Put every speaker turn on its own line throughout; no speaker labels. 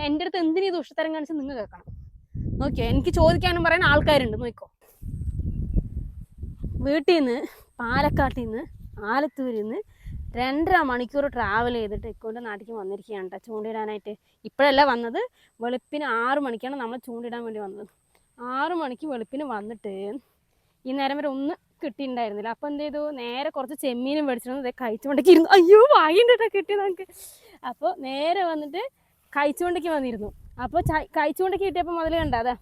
എന്റെ അടുത്ത് എന്തിനീ ദുഷ്ടത്തരം കാണിച്ച് നിങ്ങൾ കേൾക്കണം. നോക്കിയോ എനിക്ക് ചോദിക്കാനും പറയാൻ ആൾക്കാരുണ്ട്. നോക്കോ വീട്ടിൽ നിന്ന് പാലക്കാട്ടിൽ നിന്ന് ആലത്തൂരിൽ നിന്ന് രണ്ടര മണിക്കൂർ ട്രാവൽ ചെയ്തിട്ട് ഇക്കോന്റെ നാട്ടിലേക്ക് വന്നിരിക്കുകയാണ് കേട്ടോ ചൂണ്ടിടാനായിട്ട്. ഇപ്പോഴല്ല വന്നത്. വെളുപ്പിന് ആറ് മണിക്കാണ് നമ്മൾ ചൂണ്ടിടാൻ വേണ്ടി വന്നത്. ആറ് മണിക്ക് വെളുപ്പിന് വന്നിട്ട് ഈ നേരം വരെ ഒന്നും കിട്ടിയിട്ടുണ്ടായിരുന്നില്ല. അപ്പോൾ എന്ത് ചെയ്തു? നേരെ കുറച്ച് ചെമ്മീനും ഇതേ കഴിച്ചുകൊണ്ടൊക്കെ ഇരുന്നു. അയ്യോ വാങ്ങിയിട്ടാ കിട്ടിയത് നമുക്ക്. അപ്പോൾ നേരെ വന്നിട്ട് കഴിച്ചുകൊണ്ടൊക്കെ വന്നിരുന്നു. അപ്പോൾ കഴിച്ചുകൊണ്ടേക്ക് കിട്ടിയപ്പോൾ മുതൽ കണ്ട അതെ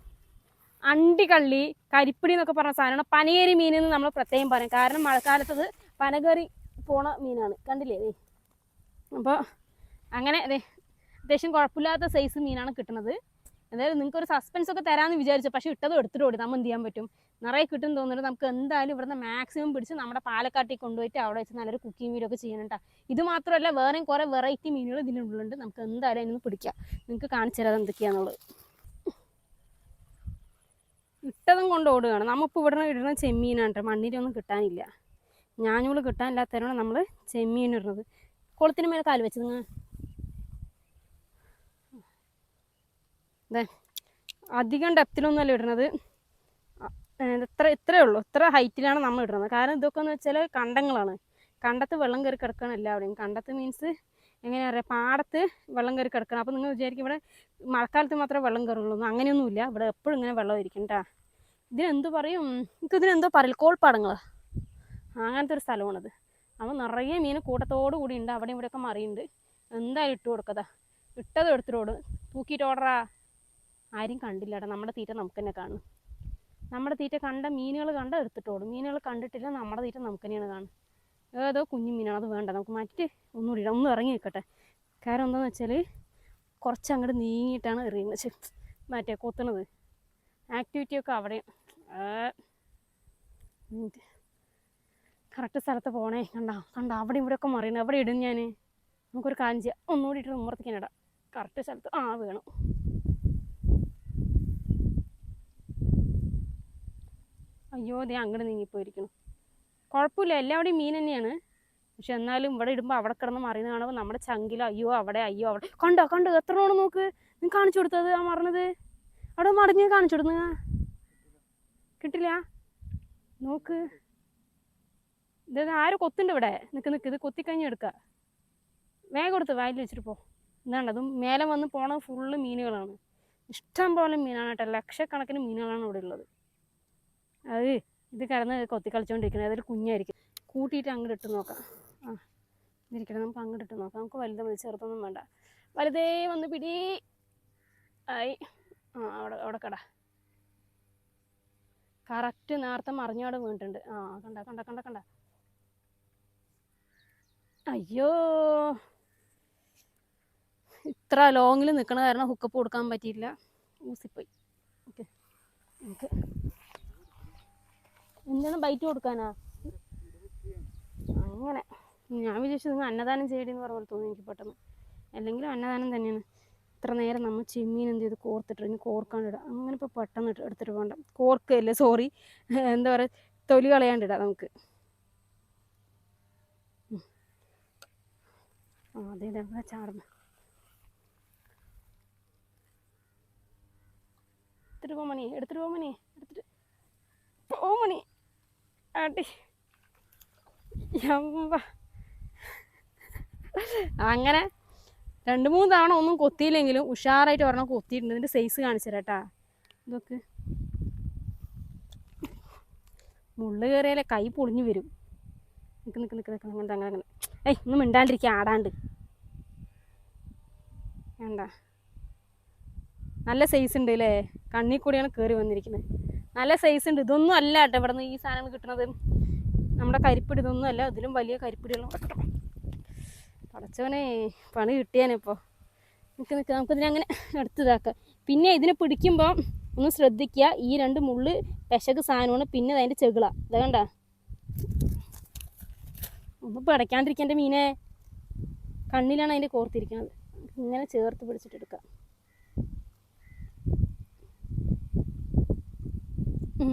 അണ്ടിക്കള്ളി കരിപ്പിടി എന്നൊക്കെ പറഞ്ഞ സാധനമാണ്. പനയേരി മീൻ എന്ന് നമ്മൾ പ്രത്യേകം പറയും. കാരണം മഴക്കാലത്തത് പനകേറി പോണ മീനാണ്. കണ്ടില്ലേ? ദേ. അപ്പോൾ അങ്ങനെ അതെ അത്യാവശ്യം കുഴപ്പമില്ലാത്ത സൈസ് മീനാണ് കിട്ടുന്നത്. എന്തായാലും നിങ്ങൾക്ക് ഒരു സസ്പെൻസ് ഒക്കെ തരാമെന്ന് വിചാരിച്ചു. പക്ഷേ ഇട്ടത് എടുത്തിട്ട് ഓടി. നമ്മൾ എന്ത് ചെയ്യാൻ പറ്റും? നിറയെ കിട്ടും തോന്നുന്നുണ്ട്. നമുക്ക് എന്തായാലും ഇവിടുന്ന് മാക്സിമം പിടിച്ച് നമ്മുടെ പാലക്കാട്ടിൽ കൊണ്ടുപോയിട്ട് അവിടെ വെച്ച് നല്ലൊരു കുക്കിംഗ് വീഡിയോ ഒക്കെ ചെയ്യണട്ടാ ഇത് മാത്രമല്ല വേറെയും കുറേ വെറൈറ്റി മീനുകൾ ഇതിനുള്ളിലുണ്ട് നമുക്ക് എന്തായാലും അതിനൊന്ന് പിടിക്കാം. നിങ്ങൾക്ക് കാണിച്ചു തരാം എന്തൊക്കെയാണെന്നുള്ളത് ഇട്ടതും കൊണ്ട് ഓടുകയാണ്. നമ്മളിപ്പോൾ ഇവിടെ ഇടുന്ന ചെമ്മീനാണ് മണ്ണിരൊന്നും കിട്ടാനില്ല. ഞാഞ്ഞൂൾ കിട്ടാനില്ലാത്തവരാണ് നമ്മൾ ചെമ്മീൻ ഇടുന്നത്. കുളത്തിന് മേലെ കാൽ വെച്ച് അതെ അധികം ഡെപ്തിലൊന്നുമല്ല ഇടുന്നത്. ഇത്ര ഇത്രയേ ഉള്ളൂ. ഇത്ര ഹൈറ്റിലാണ് നമ്മൾ ഇടുന്നത്. കാരണം ഇതൊക്കെ എന്ന് വെച്ചാൽ കണ്ടങ്ങളാണ്. കണ്ടത്ത് വെള്ളം കയറി കിടക്കണം എല്ലാവിടെയും കണ്ടത്ത് മീൻസ് എങ്ങനെയാ പറയുക പാടത്ത് വെള്ളം കയറി കിടക്കണം. അപ്പോൾ നിങ്ങൾ വിചാരിക്കും ഇവിടെ മഴക്കാലത്ത് മാത്രമേ വെള്ളം കയറുള്ളൂ. അങ്ങനെയൊന്നുമില്ല ഇവിടെ എപ്പോഴും ഇങ്ങനെ വെള്ളം ഇരിക്കും കേട്ടോ ഇതിനെന്തോ പറയും? എനിക്ക് ഇതിനെന്തോ പറയില്ല കോൾപ്പാടങ്ങളാ. അങ്ങനത്തെ ഒരു സ്ഥലമാണത്. അപ്പോൾ നിറയെ മീൻ കൂട്ടത്തോടു കൂടി ഉണ്ട്. അവിടെ ഇവിടെയൊക്കെ മറിയുണ്ട്. എന്തായാലും ഇട്ട് കൊടുക്കതാ ഇട്ടത് എടുത്തിട്ടോട് തൂക്കിയിട്ട് ഓടറാ. ആരും കണ്ടില്ലടാ. നമ്മുടെ തീറ്റ നമുക്ക് തന്നെ കാണും. നമ്മുടെ തീറ്റ കണ്ട മീനുകൾ കണ്ട എടുത്തിട്ടോടും. മീനുകൾ കണ്ടിട്ടില്ല നമ്മുടെ തീറ്റ നമുക്ക് തന്നെയാണ് കാണും. ഏതോ കുഞ്ഞു മീനാണ് അത് വേണ്ട. നമുക്ക് മറ്റ് ഒന്നുകൂടി ഇടാം ഒന്ന് ഇറങ്ങി നിൽക്കട്ടെ. കാരണം എന്താണെന്ന് വെച്ചാൽ കുറച്ച് അങ്ങോട്ട് നീങ്ങിയിട്ടാണ് എറിയുന്നത്. മറ്റേ കൊത്തണത്. ആക്ടിവിറ്റിയൊക്കെ അവിടെ. കറക്റ്റ് സ്ഥലത്ത് പോണേ. കണ്ട കണ്ട. അവിടെ ഇവിടെ ഒക്കെ മറിയണം എവിടെ ഇടും ഞാൻ നമുക്കൊരു ചെയ്യാം. ഒന്നുകൂടി ഇട്ട് ഉമ്മർത്തിക്കാനിടാം കറക്റ്റ് സ്ഥലത്ത് ആ വേണം. അയ്യോ ദേ അങ്ങോട്ട് നീങ്ങിപ്പോയിരിക്കണം കുഴപ്പമില്ല എല്ലാവിടെയും മീൻ തന്നെയാണ്. പക്ഷെ എന്നാലും ഇവിടെ ഇടുമ്പോൾ അവിടെ കിടന്ന് മറിയുന്ന കാണുമ്പോൾ നമ്മുടെ ചങ്കിലോ അയ്യോ അവിടെ അയ്യോ അവിടെ. കണ്ടോ കണ്ടോ എത്ര ഓണം നോക്ക്. നീ കാണിച്ചു കൊടുത്തത് ആ മറന്നത്. അവിടെ മറിഞ്ഞ് കാണിച്ചു കൊടുത്തു കിട്ടില്ല. നോക്ക്. ഇത് ആരും കൊത്തുണ്ട് ഇവിടെ. നിൽക്ക് നിൽക്ക് ഇത് കൊത്തിക്കഴിഞ്ഞ് എടുക്കുക വേഗം കൊടുത്ത് വായിൽ വെച്ചിട്ട് പോ. എന്താണ് അതും മേലെ വന്ന് പോണത് ഫുള്ള് മീനുകളാണ്. ഇഷ്ടം പോലെ മീനാണ് കേട്ടോ. ലക്ഷക്കണക്കിന് മീനുകളാണ് ഇവിടെ ഉള്ളത്. അത് ഇത് കിടന്ന് കൊത്തികളിച്ചുകൊണ്ടിരിക്കുന്നു അതൊരു കുഞ്ഞായിരിക്കും. കൂട്ടിയിട്ട് അങ്ങോട്ട് ഇട്ട് നോക്കാം. ആ ഇതിരിക്കട്ടെ നമുക്ക് അങ്ങോട്ട് ഇട്ട് നോക്കാം. നമുക്ക് വലുത് മതി ചെറുതൊന്നും വേണ്ട. വലുതേ വന്ന് പിടി. ആയി. ആ അവിടെ അവിടെ കടാ. കറക്റ്റ് നേരത്തെ മറിഞ്ഞാട് വീണിട്ടുണ്ട്. ആ കണ്ട കണ്ട കണ്ട കണ്ട. അയ്യോ. ഇത്ര ലോങ്ങിൽ നിൽക്കണ കാരണം ഹുക്കപ്പ് കൊടുക്കാൻ പറ്റിയില്ല. ഊസിപ്പോയി. ഓക്കെ നമുക്ക് എന്താണ് ബൈറ്റ് കൊടുക്കാനാ? അങ്ങനെ. ഞാൻ വിചാരിച്ചു നിങ്ങൾ അന്നദാനം ചെയ്യണമെന്ന് പറഞ്ഞ പോലെ തോന്നി എനിക്ക് പെട്ടെന്ന്. അല്ലെങ്കിലും അന്നദാനം തന്നെയാണ്. ഇത്ര നേരം നമ്മൾ ചെമ്മീൻ എന്ത് ചെയ്ത്? കോർത്തിട്ട് ഇനി കോർക്കാണ്ടിടാം അങ്ങനെ ഇപ്പോൾ പെട്ടെന്ന് എടുത്തിട്ട് പോകണ്ട. കോർക്കല്ലേ സോറി എന്താ പറയുക തൊലി കളയാണ്ടിടാം നമുക്ക്. ആ അതെ അവിടെ ചാടുന്നു. എടുത്തിട്ട് പോ മണി. എടുത്തിട്ട് പോ മണി. എടുത്തിട്ട് പോ മണി. അടി. അങ്ങനെ രണ്ട് മൂന്ന് തവണ ഒന്നും കൊത്തിയില്ലെങ്കിലും ഉഷാറായിട്ട് ഒരെണ്ണം കൊത്തിയിട്ടുണ്ട്. ഇതിന്റെ സൈസ് കാണിച്ചു തരാട്ടാ ഇതൊക്കെ. മുള്ളു കയറിയാലേ കൈ പൊളിഞ്ഞു വരും. നിൽക്ക് നിൽക്ക് നിൽക്ക് നിൽക്ക് അങ്ങനെ അങ്ങനെ അങ്ങനെ ഏയ് ഒന്നും മിണ്ടാണ്ടിരിക്കുക ആടാണ്ട്. വേണ്ട. നല്ല സൈസ് ഉണ്ട് അല്ലേ കണ്ണിൽ കൂടിയാണ് കയറി വന്നിരിക്കുന്നത് നല്ല സൈസ് ഉണ്ട്. ഇതൊന്നും അല്ല കേട്ടോ ഇവിടെ നിന്ന് ഈ സാധനം കിട്ടുന്നത് നമ്മുടെ കരിപ്പിടി ഇതൊന്നും അല്ല. ഇതിലും വലിയ കരിപ്പിടികളും പടച്ചവനെ പണി കിട്ടിയാനിപ്പോൾ നിൽക്ക് നിൽക്ക് നമുക്കിതിനെ അങ്ങനെ എടുത്തതാക്കാം പിന്നെ ഇതിനെ പിടിക്കുമ്പോൾ ഒന്ന് ശ്രദ്ധിക്കുക. ഈ രണ്ട് മുള്ള് പെശക് സാധനമാണ്. പിന്നെ അതിന്റെ ചെകിള. ഇത് കണ്ട? ഒന്ന് പിടയ്ക്കാണ്ടിരിക്കേണ്ട മീനെ. കണ്ണിലാണ് അതിന്റെ കോർത്തിരിക്കുന്നത് ഇങ്ങനെ ചേർത്ത് പിടിച്ചിട്ടെടുക്കാം ഉം, ദേ. അപ്പോൾ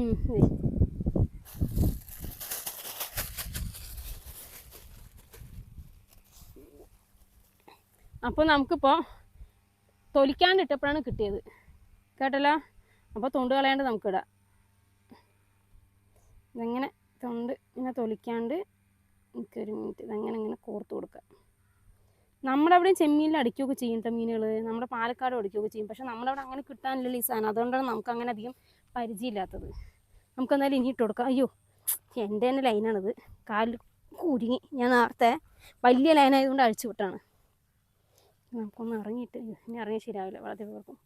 നമുക്കിപ്പോൾ തൊലിക്കാണ്ടിട്ടപ്പോഴാണ് കിട്ടിയത്. കേട്ടല്ലോ? അപ്പോൾ തൊണ്ട് കളയാണ്ട് നമുക്കിടാം. ഇതെങ്ങനെ തൊണ്ട് ഇങ്ങനെ തൊലിക്കാണ്ട് എനിക്കൊരു മിനിറ്റ്. ഇതങ്ങനെ ഇങ്ങനെ കോർത്ത് കൊടുക്കാം. നമ്മുടെ അവിടെയും ചെമ്മീനിൽ അടിക്കുകയൊക്കെ ചെയ്യും കേട്ടോ മീനുകൾ നമ്മുടെ പാലക്കാട് അടിക്കുകയൊക്കെ ചെയ്യും. പക്ഷെ നമ്മുടെ അവിടെ അങ്ങനെ കിട്ടാനില്ലല്ലോ ഈ സാധനം. അതുകൊണ്ടാണ് നമുക്ക് അങ്ങനെ അധികം പരിചയമില്ലാത്തത്. നമുക്ക് എന്തായാലും ഇനി ഇട്ട് കൊടുക്കാം. അയ്യോ എന്റെ തന്നെ ലൈനാണിത്. കാലിൽ കുരുങ്ങി. ഞാൻ നേരത്തെ വലിയ ലൈനായതുകൊണ്ട് അഴിച്ചു വിട്ടാണ്. നമുക്കൊന്ന് ഇറങ്ങിയിട്ട് ഇനി ഇറങ്ങി ശരിയാവില്ല വളരെ പേർക്കും.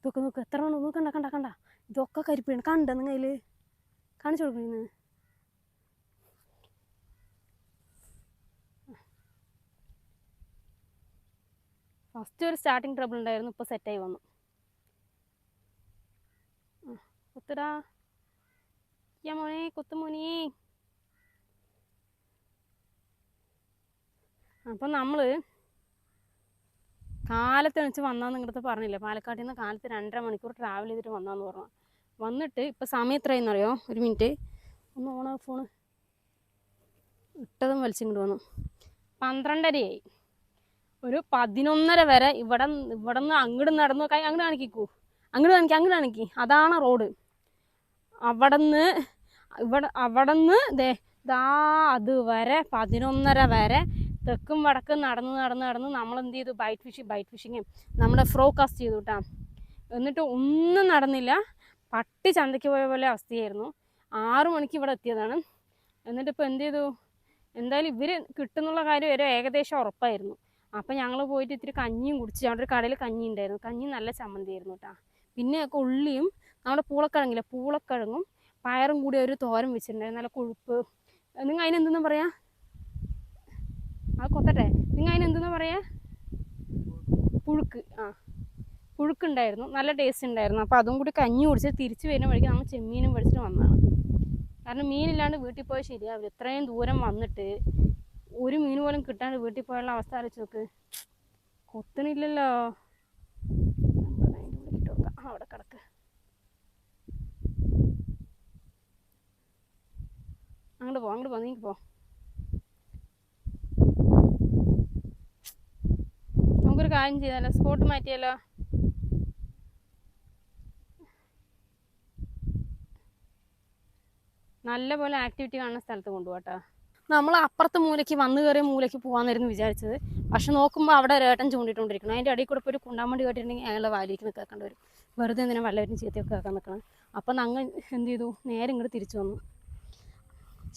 ഇതൊക്കെ നോക്ക് എത്ര വേണം നോക്ക് കണ്ട കണ്ട ഇതൊക്കെ കരിപ്പിടണം കണ്ട നിങ്ങൾ കാണിച്ചു കൊടുക്കുന്നു ഫസ്റ്റ് ഒരു സ്റ്റാർട്ടിങ് ട്രബിൾ ഉണ്ടായിരുന്നു ഇപ്പോൾ സെറ്റായി വന്നു. ആ, കുത്തടാ. യ്യ മോനെ കുത്തു മോനെ. അപ്പം നമ്മൾ കാലത്ത് എണിച്ച് വന്നാന്ന് ഇങ്ങോട്ട് പറഞ്ഞില്ലേ? പാലക്കാട്ടിൽ നിന്ന് കാലത്ത് രണ്ടര മണിക്കൂർ ട്രാവൽ ചെയ്തിട്ട് വന്നാന്ന് പറഞ്ഞു. വന്നിട്ട് ഇപ്പം സമയം എത്രയെന്നറിയോ ഒരു മിനിറ്റ്. ഒന്ന് ഓണാ ഫോണ് ഇട്ടതും വലിച്ചിങ്ങോട്ട് വന്നു. പന്ത്രണ്ടരയായി. ഒരു പതിനൊന്നര വരെ ഇവിടെ ഇവിടെ നിന്ന് അങ്ങോട്ട് നടന്നു അങ്ങോട്ട് കാണിക്കൂ അങ്ങോട്ട് കാണിക്കി അങ്ങോട്ട് കാണിക്കി. അതാണ് റോഡ്. അവിടെ നിന്ന് ഇവിടെ അവിടുന്ന് ദേ ദാ അതുവരെ പതിനൊന്നര വരെ തെക്കും വടക്കും നടന്ന് നടന്ന് നടന്ന് നമ്മൾ എന്ത് ചെയ്തു ബൈറ്റ് ഫിഷിങ് ബൈറ്റ് ഫിഷിങ് നമ്മുടെ ഫ്രോകാസ്റ്റ് ചെയ്തു കേട്ടാ എന്നിട്ട് ഒന്നും നടന്നില്ല. പട്ടി ചന്തയ്ക്ക് പോയ പോലെ അവസ്ഥയായിരുന്നു. ആറു മണിക്ക് ഇവിടെ എത്തിയതാണ്. എന്നിട്ട് ഇപ്പോൾ എന്ത് ചെയ്തു എന്തായാലും ഇവർ കിട്ടുന്നുള്ള കാര്യം ഒരു ഏകദേശം ഉറപ്പായിരുന്നു. അപ്പം ഞങ്ങൾ പോയിട്ട് ഇത്തിരി കഞ്ഞിയും കുടിച്ചു അവിടെ ഒരു കടയിൽ കഞ്ഞി ഉണ്ടായിരുന്നു കഞ്ഞി നല്ല ചമ്മന്തി ആയിരുന്നു കേട്ടോ പിന്നെ ഉള്ളിയും നമ്മുടെ പൂളക്കിഴങ്ങില്ല? പൂളക്കിഴങ്ങും പയറും കൂടി ഒരു തോരൻ വെച്ചിട്ടുണ്ടായിരുന്നു നല്ല കൊഴുപ്പ്. നിങ്ങൾ അതിനെന്തെന്ന് പറയാ? അത് കൊത്തട്ടെ. നിങ്ങൾ അതിനെന്തെന്ന് പറയാ? പുഴുക്ക്. ആ. പുഴുക്കുണ്ടായിരുന്നു. നല്ല ടേസ്റ്റ് ഉണ്ടായിരുന്നു. അപ്പോൾ അതും കൂടി കഞ്ഞി കുടിച്ച് തിരിച്ചു വരുന്ന വഴിക്ക് നമ്മൾ ചെമ്മീനും പഠിച്ചിട്ട് വന്നതാണ്. കാരണം മീനില്ലാണ്ട് വീട്ടിൽ പോയാൽ ശരിയാവില്ല. ഇത്രയും ദൂരം വന്നിട്ട് ഒരു മീൻ പോലും കിട്ടാണ്ട് വീട്ടിൽ പോയുള്ള അവസ്ഥ ആലോചിച്ച് നോക്ക്. കൊത്തണില്ലല്ലോ. അവിടെ കിടക്ക്. അങ്ങോട്ട് പോ അങ്ങോട്ട് പോ നീ പോ. നമുക്കൊരു കാര്യം ചെയ്താലോ സ്പോട്ട് മാറ്റിയാലോ? നല്ലപോലെ ആക്ടിവിറ്റി കാണുന്ന സ്ഥലത്ത് കൊണ്ടുപോകട്ടോ നമ്മൾ അപ്പുറത്തെ മൂലയ്ക്ക് വന്നു കയറിയ മൂലയ്ക്ക് പോകാമെന്നായിരുന്നു വിചാരിച്ചത്. പക്ഷെ നോക്കുമ്പോൾ അവിടെ ഒരേട്ടൻ ചൂണ്ടിട്ടുകൊണ്ടിരിക്കണം അതിന്റെ അടിയിൽ കൂടെ ഒരു കുണ്ടാമണ്ടി കേട്ടിട്ടുണ്ടെങ്കിൽ അയാളുടെ വാലിക്ക് നിൽക്കേണ്ടി വരും. വെറുതെ എന്തിനാ വല്ലവരും ചീത്തയൊക്കെ കേൾക്കാൻ നിൽക്കണം അപ്പം ഞങ്ങൾ എന്ത് ചെയ്തു? നേരെ ഇങ്ങോട്ട് തിരിച്ചു വന്നു.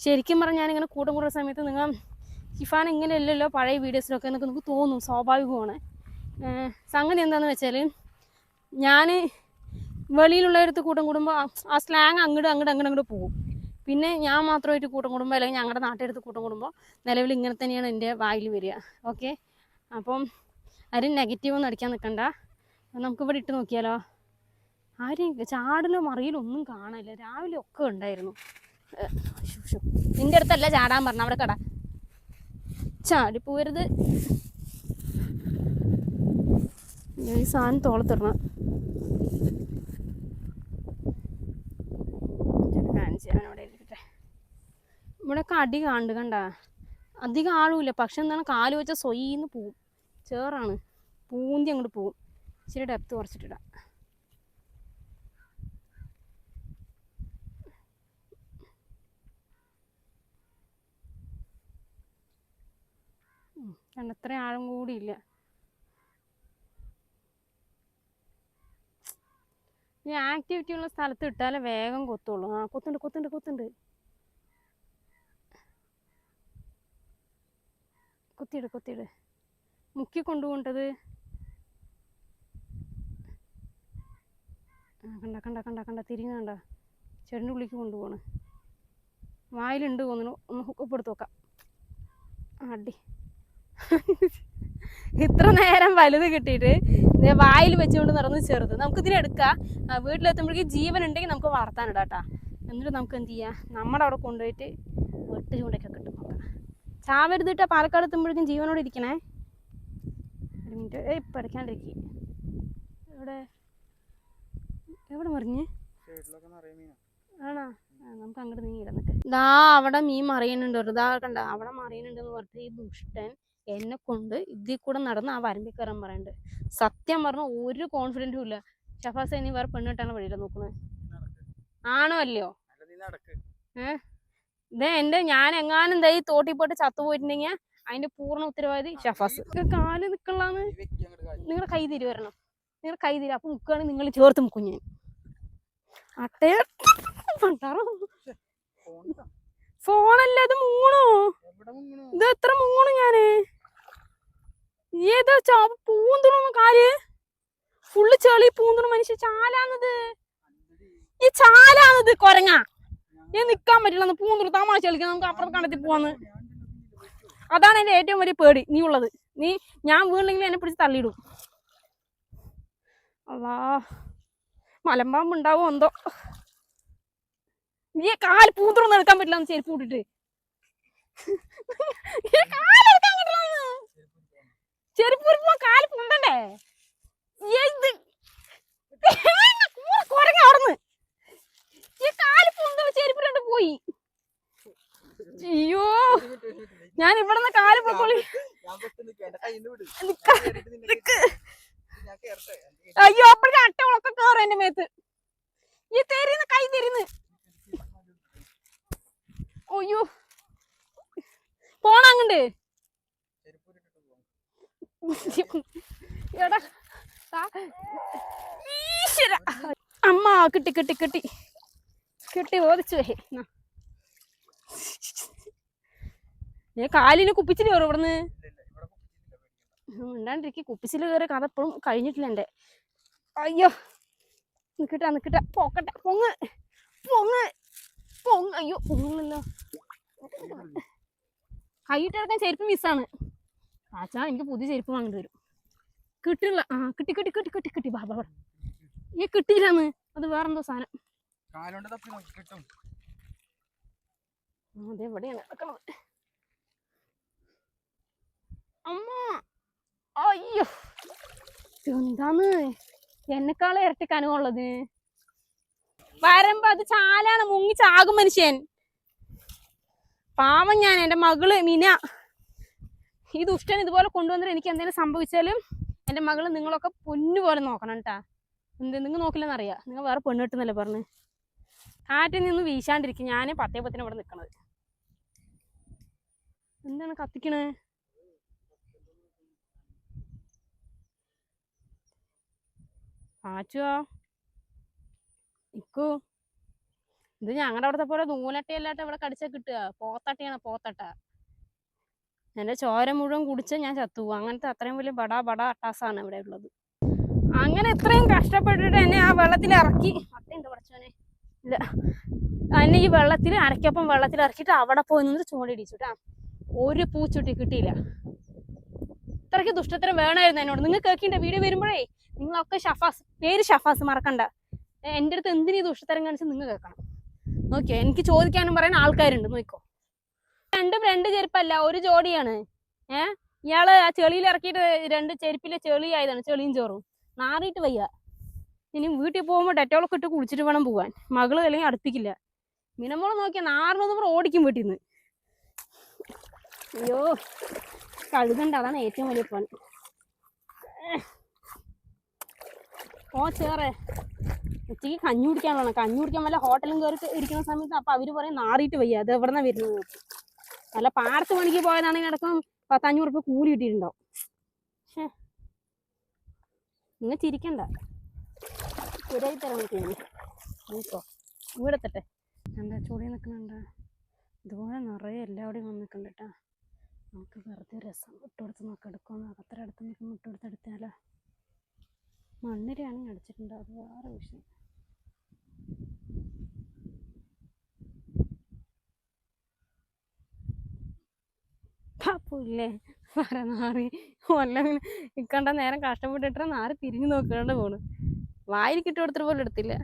ശരിക്കും പറഞ്ഞാൽ ഞാനിങ്ങനെ കൂട്ടം കൂടുന്ന സമയത്ത് നിങ്ങൾ ഷിഫാൻ ഇങ്ങനെ അല്ലല്ലോ പഴയ വീഡിയോസിലൊക്കെ എന്നൊക്കെ നമുക്ക് തോന്നും സ്വാഭാവികമാണ്. സംഗതി എന്താണെന്ന് വെച്ചാൽ ഞാൻ വെളിയിലുള്ളവരടുത്ത് കൂട്ടം കൂടുമ്പോൾ ആ സ്ലാങ് അങ്ങോട്ട് അങ്ങോട്ട് അങ്ങോട്ട് അങ്ങോട്ട് പോകും പിന്നെ ഞാൻ മാത്രമായിട്ട് കൂട്ടം കൂടുമ്പോൾ അല്ലെങ്കിൽ ഞങ്ങളുടെ നാട്ടിലെടുത്ത് കൂട്ടം കൂടുമ്പോൾ നിലവിൽ ഇങ്ങനെ തന്നെയാണ് എന്റെ വായിൽ വരിക. ഓക്കെ? അപ്പം ആരും നെഗറ്റീവ് ഒന്നും അടിക്കാൻ നിൽക്കണ്ട നമുക്കിവിടെ ഇട്ട് നോക്കിയാലോ? ആരെയും ചാടലോ മറിയലോ ഒന്നും കാണാനില്ല. രാവിലെ ഒക്കെ ഉണ്ടായിരുന്നു. നിന്റെ അടുത്തല്ല ചാടാൻ പറഞ്ഞ അവിടെ കട. ചാടി പോരുത് ഈ സാധനം തോളത്തിടണം ഇവിടെ കാണിച്ച് തരാം അവിടെ ഇരിക്കട്ടെ. ഇവിടെയൊക്കെ അടി കാണ്ട് കണ്ട. അധികം ആളുമില്ല പക്ഷെ എന്താണ് കാൽ വെച്ചാൽ സ്വയിന്ന് പോവും. ചേറാണ്. പൂന്തി അങ്ങോട്ട് പോവും. ഇച്ചിരി ഡെപ്ത് കുറച്ചിട്ടിടാം. കണ്ട അത്ര ആഴം കൂടിയില്ല ഇനി ആക്ടിവിറ്റി ഉള്ള സ്ഥലത്ത് ഇട്ടാലേ വേഗം കൊത്തുള്ളൂ. ആ കൊത്തുണ്ട് കൊത്തുണ്ട് കൊത്തുണ്ട്. കൊത്തിയിട് കൊത്തിയിട്. മുക്കി കൊണ്ടുപോകേണ്ടത്. ആ കണ്ട കണ്ട കണ്ട കണ്ട തിരിഞ്ഞ കണ്ട. ചെടിന്റെ ഉള്ളിലേക്ക് കൊണ്ടുപോകണ്. വായിലുണ്ട് തോന്നുന്നു. ഒന്ന് ഹുക്കപ്പെടുത്ത് നോക്കാം അടി. ഇത്ര നേരം വലുത് കിട്ടിയിട്ട് വായിൽ വെച്ചുകൊണ്ട് നടന്ന് ചെറുത്. നമുക്ക് ഇതിനെ എടുക്കാം വീട്ടിലെത്തുമ്പോഴേക്കും ജീവൻ ഉണ്ടെങ്കിൽ നമുക്ക് വളർത്താനിടാം കേട്ടോ എന്നിട്ട് നമുക്ക് എന്ത് ചെയ്യാം? നമ്മുടെ അവിടെ കൊണ്ടുപോയിട്ട് വെട്ട് ചൂണ്ടൊക്കെ ഇട്ട് നോക്കാം. ചാവരുത് കേട്ടോ പാലക്കാട് എത്തുമ്പോഴേക്കും ജീവനോട് ഇരിക്കണേ? ഒരു മിനിറ്റ് ഏയ് ഇപ്പം അടയ്ക്കാണ്ടിരിക്കുക എവിടെ? എവിടെ മറിഞ്ഞ്? ആണോ? നമുക്ക് അങ്ങോട്ട് നീങ്ങി ഇടന്നിട്ട് ദാ അവിടെ മീൻ മറിയുന്നുണ്ട്. ദാ കണ്ട? അവിടെ മറിയുന്നുണ്ട് പറഞ്ഞിട്ട് ഈ ദുഷ്ടൻ എന്നെ കൊണ്ട് ഇതിൽ കൂടെ നടന്ന് ആ വരമ്പിൽ കയറാൻ പറയുന്നുണ്ട് സത്യം പറഞ്ഞ ഒരു കോൺഫിഡന്റും ഇല്ല. ഷഫാസ് ഇനി വേറെ പെണ്ണിട്ടാണ് വഴിയില്ല നോക്കുന്നത് ആണോ അല്ലയോ?
ഏ?
ഇതേ എന്റെ ഞാൻ എങ്ങാനും എന്താ ഈ തോട്ടി പോയിട്ട് ചത്തുപോയിട്ടുണ്ടെങ്കിൽ അതിന്റെ പൂർണ ഉത്തരവാദി ഷഫാസ്. കാൽ നിക്കണാന്ന്. നിങ്ങളുടെ കൈ തിരി വരണം. നിങ്ങളുടെ കൈ തിരി. അപ്പൊ മുക്കുകയാണ് നിങ്ങൾ ചേർത്ത് മുക്കും ഞാൻ. അട്ടേ പണ്ടാറോ. ഫോണല്ല ഇത് മുങ്ങണോ? ഇത് എത്ര മുങ്ങണു ഞാൻ? ഏതാ പൂന്തുണു കാൽ. ഫുള്ള് ചെളി പൂന്തുണു മനുഷ്യ ചാലാന്നത് ഈ ചാലാന്നത് കൊരങ്ങ.
ഞാൻ-
നിക്കാൻ പറ്റില്ല പൂന്തുണു തമാശ കളിക്കാൻ നമുക്ക് അപ്പുറത്ത് കണ്ടെത്തി പോവാന്ന്. അതാണ് എന്റെ ഏറ്റവും വലിയ പേടി നീ ഉള്ളത്. നീ ഞാൻ വീണെങ്കിൽ എന്നെ പിടിച്ച് തള്ളിയിടും. അല്ലാ മലമ്പാമ്പ് ഉണ്ടാവോ എന്തോ? ഈ കാൽ പൂന്തുറന്ന് എടുക്കാൻ പറ്റില്ല ചെരുപ്പ് കൂട്ടിട്ട്. ചെരുപ്പ് ഉരുപ്പോ കാൽ പൂന്തണ്ടേ? ഇത് കുരങ്ങ അവിടുന്ന്. ഈ കാൽ പൊന്തൽ ചെരുപ്പ് രണ്ട് പോയി. അയ്യോ. ഞാൻ ഇവിടുന്ന് കാൽ പൊക്കോളി അയ്യോ അപ്പഴേ അട്ടകളൊക്കെ കേറും എന്റെ മേത്ത്. ഈ തെരുന്ന് കൈ തെരിന്ന് അയ്യോ. പോണ അങ്ങണ്ട്
ചെരുപ്പ് ഇട്ടിട്ട് പോവാം.
എടാ അമ്മ കിട്ടി കിട്ടി കിട്ടി. കിട്ടി ഓദിച്ചു ഞാൻ കാലിന് കുപ്പിച്ചിൽ കയറും ഇവിടുന്ന്?
ഇല്ല, ഇല്ല,
കയറി കഥ എപ്പോഴും കഴിഞ്ഞിട്ടില്ല എന്റെ. അയ്യോ. നിക്കട്ടെ നിക്കട്ടെ. പോക്കട്ടെ പൊങ്ങ്. പൊങ്ങ്. പൊങ്ങ് അയ്യോ പൊങ്ങല്ലോ കൈയിട്ടിറക്കാൻ ചെരുപ്പ് മിസ്സാണ്. ആച്ചാ എനിക്ക് പുതിയ ചെരുപ്പ് വാങ്ങേണ്ടി വരും. കിട്ടില്ല. ആ കിട്ടി കിട്ടി കിട്ടി കിട്ടി കിട്ടി. ബാബാ ഈ കിട്ടിയില്ലാന്ന്. അത് വേറെന്തോ സാധനം. അതെ എവിടെയാണ് കിടക്കണത് അമ്മ. അയ്യോ. എന്താന്ന് എന്നെക്കാളെ ഇരട്ടിക്കാനുള്ളത് വരുമ്പോ അത് ചാലാണ് മുങ്ങി ചാകും മനുഷ്യൻ. പാവം ഞാൻ എന്റെ മകൾ മിന. ഈ ദുഷ്ടൻ ഇതുപോലെ കൊണ്ടുവന്നിട്ട് എനിക്ക് എന്തെങ്കിലും സംഭവിച്ചാലും എന്റെ മകൾ നിങ്ങളൊക്കെ പൊന്നു പോലെ നോക്കണം കേട്ടാ എന്ത് നിങ്ങൾ നോക്കില്ലെന്നറിയാം? നിങ്ങൾ വേറെ പെണ്ണ് കിട്ടുന്നല്ലേ പറഞ്ഞ്. കാറ്റിൽ നിന്ന് വീശാണ്ടിരിക്കും. ഞാൻ പത്തേ പത്തിന് ഇവിടെ നിൽക്കണത് എന്താണ് കത്തിക്കണേ? ആച്ചുവാ ഇക്കു. ഇത് ഞങ്ങളുടെ അവിടുത്തെ പോലെ നൂലട്ടയല്ലാട്ട് ഇവിടെ കടിച്ചാൽ കിട്ടുക. പോത്തട്ടയാണ് പോത്തട്ട. എന്റെ ചോര മുഴുവൻ കുടിച്ച് ഞാൻ ചത്തുപോകും അങ്ങനത്തെ അത്രയും വലിയ ബടാ ബടാ അട്ടാസാണ് ഇവിടെ ഉള്ളത്. അങ്ങനെ ഇത്രയും കഷ്ടപ്പെട്ടിട്ട് എന്നെ ആ വെള്ളത്തിൽ ഇറക്കി. അത്തയുണ്ട് പഠിച്ചോനെ ഇല്ല. എന്നെ ഈ വെള്ളത്തിൽ അരക്കപ്പം വെള്ളത്തിൽ ഇറക്കിയിട്ട് അവിടെ പോയി നിന്ന് ചൂണ്ടിടിച്ചു കേട്ടാ ഒരു പൂച്ചുട്ടി കിട്ടിയില്ല. ഇത്രയ്ക്ക് ദുഷ്ടത്തരം വേണമായിരുന്നു എന്നോട്. നിങ്ങൾ കേൾക്കിണ്ട വീഡിയോ വരുമ്പോഴേ നിങ്ങളൊക്കെ ഷഫാസ് പേര് ഷഫാസ് മറക്കണ്ട. എന്റെ അടുത്ത് എന്തിനീ ദുഷ്ടത്തരം കാണിച്ച് നിങ്ങൾ കേൾക്കണം? നോക്കിയോ എനിക്ക് ചോദിക്കാനും പറയുന്ന ആൾക്കാരുണ്ട് നോക്കോ രണ്ടും രണ്ട് ചെരുപ്പല്ല ഒരു ജോഡിയാണ്. ഏ ഇയാൾ ആ ചെളിയിൽ ഇറക്കിയിട്ട് രണ്ട് ചെരുപ്പിലെ ചെളി ആയതാണ് ചെളിയും ചോറും. നാറിയിട്ട് വയ്യ. ഇനി വീട്ടിൽ പോകുമ്പോൾ ഡെറ്റോളൊക്കെ ഇട്ട് കുളിച്ചിട്ട് വേണം പോകാൻ മകൾ അല്ലെങ്കിൽ അടുപ്പിക്കില്ല. മിനമോൾ നോക്കിയാൽ നാറിനൊന്നും കൂടെ ഓടിക്കും വീട്ടിൽ നിന്ന് അയ്യോ കഴുകണ്ട അതാണ് ഏറ്റവും വലിയ പണി. ഓ ചേറെ. ഉച്ചയ്ക്ക് കഞ്ഞി കുടിക്കാൻ കഞ്ഞി കുടിക്കാൻ വല്ല ഹോട്ടലും കയറി ഇരിക്കുന്ന സമയത്ത് അപ്പൊ അവർ പറയും നാറിയിട്ട് വയ്യ. അത് എവിടെ നിന്നാ വരുന്നത്? നല്ല പാടത്ത് പണിക്ക് പോയതാണെങ്കിൽ അടക്കം പത്തഞ്ഞൂറ് റുപ്യ കൂലി കിട്ടിയിട്ടുണ്ടാവും. പക്ഷേ നിങ്ങൾ ചിരിക്കണ്ട. ശരിയായി തരാൻ പറ്റും നോക്കോ എന്താ ചൂടി നിൽക്കുന്നുണ്ട്? ഇതുപോലെ നിറയെ എല്ലാവിടെയും വന്ന് നിൽക്കുന്നുണ്ട് കേട്ടാ. നമുക്ക് വെറുതെ രസം ഇട്ടുകൊടുത്ത് നോക്കി എടുക്കുമെന്ന് അത്ര അടുത്ത് നിൽക്കുമ്പോൾ ഇട്ടുകൊടുത്ത് എടുത്താലോ? മണ്ണിരയാണെങ്കിൽ അടിച്ചിട്ടുണ്ട് അത് വേറെ വിഷയം. പാപ്പില്ലേ നാറി വല്ലങ്ങനെ ഇക്കണ്ട നേരം കഷ്ടപ്പെട്ടിട്ട് നാറി തിരിഞ്ഞു നോക്കാണ്ട് പോണ്. വായിൽ കിട്ടി കൊടുത്തിട്ട് പോലും എടുത്തില്ല.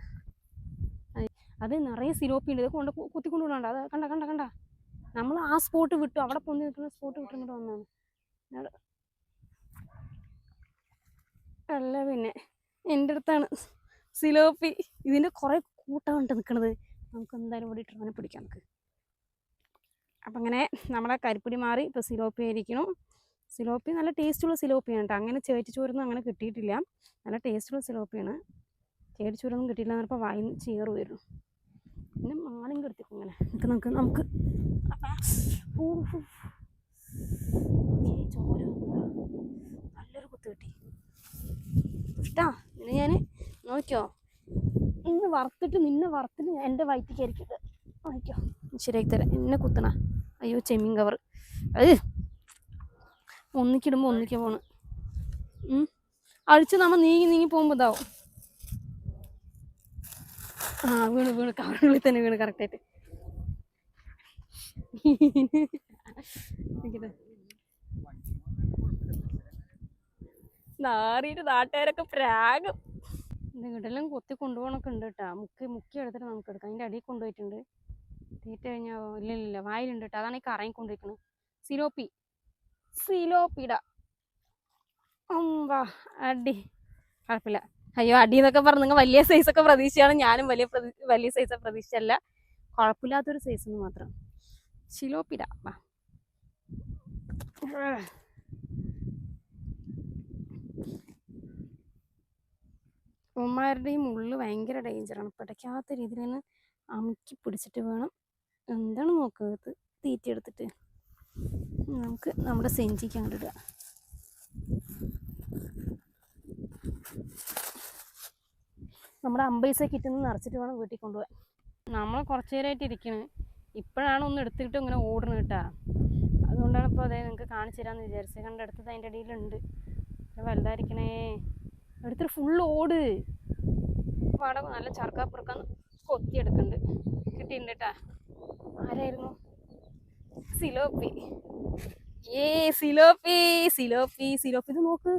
അത് നിറയെ സിരോപ്പി ഉണ്ട്. ഇത് കൊണ്ട് കുത്തിക്കൊണ്ട് വിടണ്ട. അത് കണ്ട കണ്ട കണ്ട. നമ്മൾ ആ സ്പോട്ട് വിട്ടു. അവിടെ പൊന്തി നിൽക്കുന്ന സ്പോട്ട് വിട്ട് വന്നാണ് അല്ല പിന്നെ എന്റെ അടുത്താണ് സിലോപ്പി. ഇതിന്റെ കുറേ കൂട്ടമുണ്ട് നിൽക്കുന്നത് നമുക്ക് എന്തായാലും ഇവിടെ ഇട്ട് പിടിക്കാം നമുക്ക്. അപ്പം അങ്ങനെ നമ്മളെ കരിപ്പിടി മാറി ഇപ്പോൾ സിലോപ്പി ആയിരിക്കണം സിലോപ്പി നല്ല ടേസ്റ്റുള്ള സിലോപ്പിയാണ് കേട്ടോ. അങ്ങനെ ചേച്ചി ചോറൊന്നും അങ്ങനെ കിട്ടിയിട്ടില്ല. നല്ല ടേസ്റ്റുള്ള സിലോപ്പിയാണ് ചേച്ചി ചോറൊന്നും കിട്ടിയില്ല എന്നപ്പോൾ വായിന്ന് ചേറ് വരും പിന്നെ മാലും കിടത്തിക്കും ഇങ്ങനെ. നമുക്ക് നമുക്ക്. നമുക്ക് നല്ലൊരു കുത്ത് കിട്ടി. ഇഷ്ടാ? നിന്നെ ഞാൻ നോക്കിയോ? ഇന്ന് വറുത്തിട്ട് നിന്നെ വറുത്തിട്ട് എന്റെ വയറ്റിക്കായിരിക്കും നോക്കിയോ ശരിയാക്കി തരാം. എന്നെ കുത്തണ. അയ്യോ ചെമ്മീൻ കവർ അത് ഒന്നിക്കിടുമ്പോൾ ഒന്നിക്കാൻ പോണ്. അഴിച്ച് നമ്മൾ നീങ്ങി നീങ്ങി പോകുമ്പോൾ ഇതാവും. ആ വീണ് വീണ്. കവറിനുള്ളിൽ തന്നെ വീണ് കറക്റ്റായിട്ട് നാറിയിട്ട് നാട്ടുകാരൊക്കെ പ്രാഗും. എന്തെങ്കിലും കൊത്തി കൊണ്ടുപോകണമൊക്കെ ഉണ്ട് കേട്ടോ മുക്കി മുക്കി എടുത്തിട്ട് നമുക്ക് എടുക്കാം. അതിന്റെ അടിയിൽ കൊണ്ടുപോയിട്ടുണ്ട്. തീറ്റ കഴിഞ്ഞാൽ ഇല്ല ഇല്ല വായിലുണ്ട് കേട്ടോ അതാണ് ഈ കറങ്ങിക്കൊണ്ടിരിക്കുന്നത് സിലോപ്പി. സിലോപ്പിട. അമ്പാ അടി. കുഴപ്പമില്ല. അയ്യോ അടി എന്നൊക്കെ പറഞ്ഞു നിങ്ങൾ വലിയ സൈസൊക്കെ പ്രതീക്ഷയാണ് ഞാനും വലിയ വലിയ സൈസ് പ്രതീക്ഷയല്ല കുഴപ്പമില്ലാത്തൊരു സൈസ് എന്ന് മാത്രം. സിലോപ്പിട. വാ. ഉള്ളു ഭയങ്കര ഡേഞ്ചറാണ് പിടയ്ക്കാത്ത രീതിയിൽ അമുക്കി പിടിച്ചിട്ട് വേണം എന്താണ് നോക്കുന്നത്? തീറ്റ എടുത്തിട്ട് നമുക്ക് നമ്മുടെ സെഞ്ചിക്ക് അങ്ങോട്ട് ഇടുക. നമ്മുടെ അമ്പൈസ കിറ്റിൽ നിന്ന് നിറച്ചിട്ട് വേണം വീട്ടിൽ കൊണ്ടുപോകാൻ. നമ്മൾ കുറച്ച് നേരമായിട്ട് ഇരിക്കണ്. ഇപ്പോഴാണ് ഒന്ന് എടുത്തിട്ട് ഇങ്ങനെ ഓടണം കേട്ടാ. അതുകൊണ്ടാണ് ഇപ്പോൾ അതെ നിങ്ങൾക്ക് കാണിച്ചു തരാമെന്ന് വിചാരിച്ചത്. കണ്ട എടുത്തത് അതിന്റെ ഇടയിലുണ്ട് വലുതായിരിക്കണേ. എടുത്തിട്ട് ഫുള്ള് ഓട്. പാടെ നല്ല ചർക്കാപ്പുറക്കാൻ കൊത്തിയെടുക്കുന്നുണ്ട്. കിട്ടിയിട്ടുണ്ട് കേട്ടാ. ആരായിരുന്നു? സിലോപ്പി. ഏ സിലോപ്പി സിലോപ്പി സിലോപ്പി. ഇത് നോക്ക്.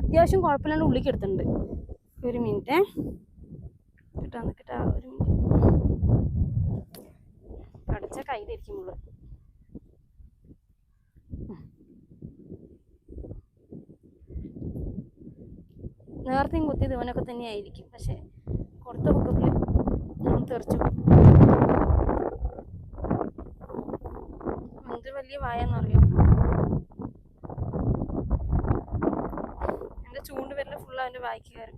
അത്യാവശ്യം കുഴപ്പമില്ലാണ്ട് ഉള്ളിക്ക് എടുത്തിട്ടുണ്ട്. ഒരു മിനിറ്റ്. കിട്ടാ നിൽക്കട്ടാ ഒരു മിനിറ്റ്. കടിച്ച കയ്യിലിരിക്കും മുള്ളു നേരത്തെയും കുത്തിയത് ഇവനൊക്കെ തന്നെയായിരിക്കും. പക്ഷെ കൊടുത്ത പൊക്കത്തിൽ ഞാൻ തെറിച്ചു പോയി. വായെന്ന് വലിയ വായെന്നറിയോ എന്റെ ചൂണ്ട് വരൽ ഫുള്ള് അവന്റെ വായിക്ക് കയറി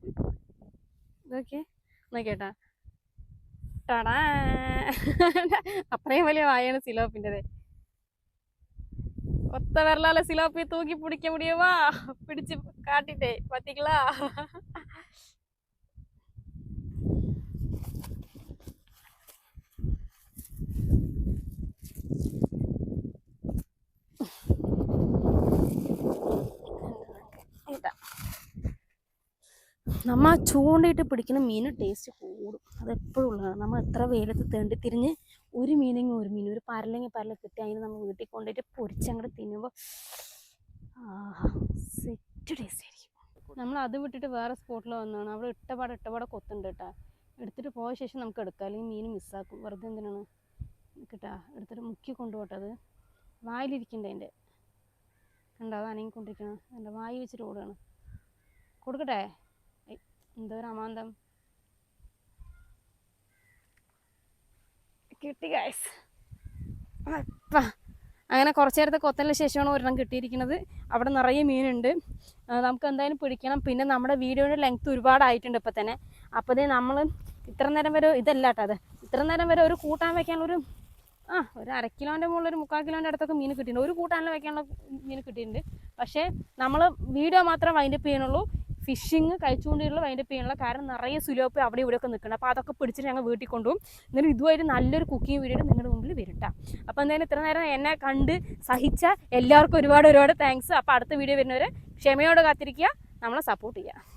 നോക്കിയേട്ടാ ടടാ. അത്രയും വലിയ വായാണ് സിലോപ്പിന്റെത് ഒത്ത വിരലാല സിലോപ്പി തൂക്കി പിടിക്ക മുടിയവാ പിടിച്ച് കാട്ടിട്ടേ പത്തിക്കളാ ഇതാ നമ്മ ആ ചൂണ്ടയിട്ട് പിടിക്കുന്ന മീൻ ടേസ്റ്റ് കൂടും. അത് എപ്പോഴും ഉള്ളതാണ്. നമ്മൾ എത്ര വെയിലത്ത് തേണ്ടി തിരിഞ്ഞ് ഒരു മീനെങ്കിൽ ഒരു മീൻ ഒരു പരലെങ്കിൽ പരല കിട്ടി അതിന് നമ്മൾ വീട്ടിൽ കൊണ്ടുപോയിട്ട് പൊരിച്ചങ്ങോട്ട് തിന്നുമ്പോൾ സെറ്റ് ടേസ്റ്റ് ആയിരിക്കും. നമ്മൾ അത് വിട്ടിട്ട് വേറെ സ്പോട്ടിൽ വന്നതാണ്. അവിടെ ഇട്ടപാടെ ഇട്ടപാടെ കൊത്തുണ്ട് കേട്ടോ എടുത്തിട്ട് പോയ ശേഷം നമുക്ക് എടുക്കാം. അല്ലെങ്കിൽ മീൻ മിസ്സാക്കും വെറുതെ എന്തിനാണ്? കിട്ടാ എടുത്തിട്ട് മുക്കി കൊണ്ടുപോട്ടെ അത്. വായിലിരിക്കണ്ടേ എന്റെ കണ്ടോ? അത് അനങ്ങിക്കൊണ്ടിരിക്കണം എന്റെ വായി വെച്ചിട്ട് ഓടുകയാണ് കൊടുക്കട്ടെ? എന്തോ രമാന്തം കിട്ടി ഗായസ് അങ്ങനെ കുറച്ച് നേരത്തെ കൊത്തലിന് ശേഷമാണ് ഒരെണ്ണം കിട്ടിയിരിക്കുന്നത്. അവിടെ നിറയെ മീനുണ്ട്. നമുക്ക് എന്തായാലും പിടിക്കണം. പിന്നെ നമ്മുടെ വീഡിയോയുടെ ലെങ്ത്ത് ഒരുപാടായിട്ടുണ്ട് ഇപ്പം തന്നെ. അപ്പോൾ നമ്മൾ ഇത്ര നേരം വരെ ഇതല്ല കേട്ടോ അത്. ഇത്ര നേരം വരെ ഒരു കൂട്ടാൻ വെക്കാനുള്ള ഒരു ആ ഒരു അര കിലോന്റെ മുകളിൽ ഒരു മുക്കാൽ കിലോന്റെ അടുത്തൊക്കെ മീൻ കിട്ടിയിട്ടുണ്ട്. ഒരു കൂട്ടാനിൽ വെക്കാനുള്ള മീൻ കിട്ടിയിട്ടുണ്ട്. പക്ഷേ നമ്മൾ വീഡിയോ മാത്രം വൈൻഡപ്പ് ചെയ്യണുള്ളൂ ഫിഷിങ് കഴിച്ചുകൊണ്ടുള്ള അതിന്റെ പേനുള്ള കാരണം നിറയെ സുലോപ്പ് അവിടെ ഇവിടെയൊക്കെ നിൽക്കണം അപ്പോൾ അതൊക്കെ പിടിച്ചിട്ട് ഞങ്ങൾ വീട്ടിൽ കൊണ്ടുപോകും. എന്നാലും ഇതുമായിട്ട് നല്ലൊരു കുക്കിംഗ് വീഡിയോ നിങ്ങളുടെ മുമ്പിൽ വരട്ടാ അപ്പോൾ എന്തായാലും ഇത്ര നേരം എന്നെ കണ്ട് സഹിച്ച എല്ലാവർക്കും ഒരുപാട് ഒരുപാട് താങ്ക്സ് അപ്പോൾ അടുത്ത വീഡിയോ വരുന്നവരെ ക്ഷമയോടെ കാത്തിരിക്കുക. നമ്മളെ സപ്പോർട്ട് ചെയ്യുക.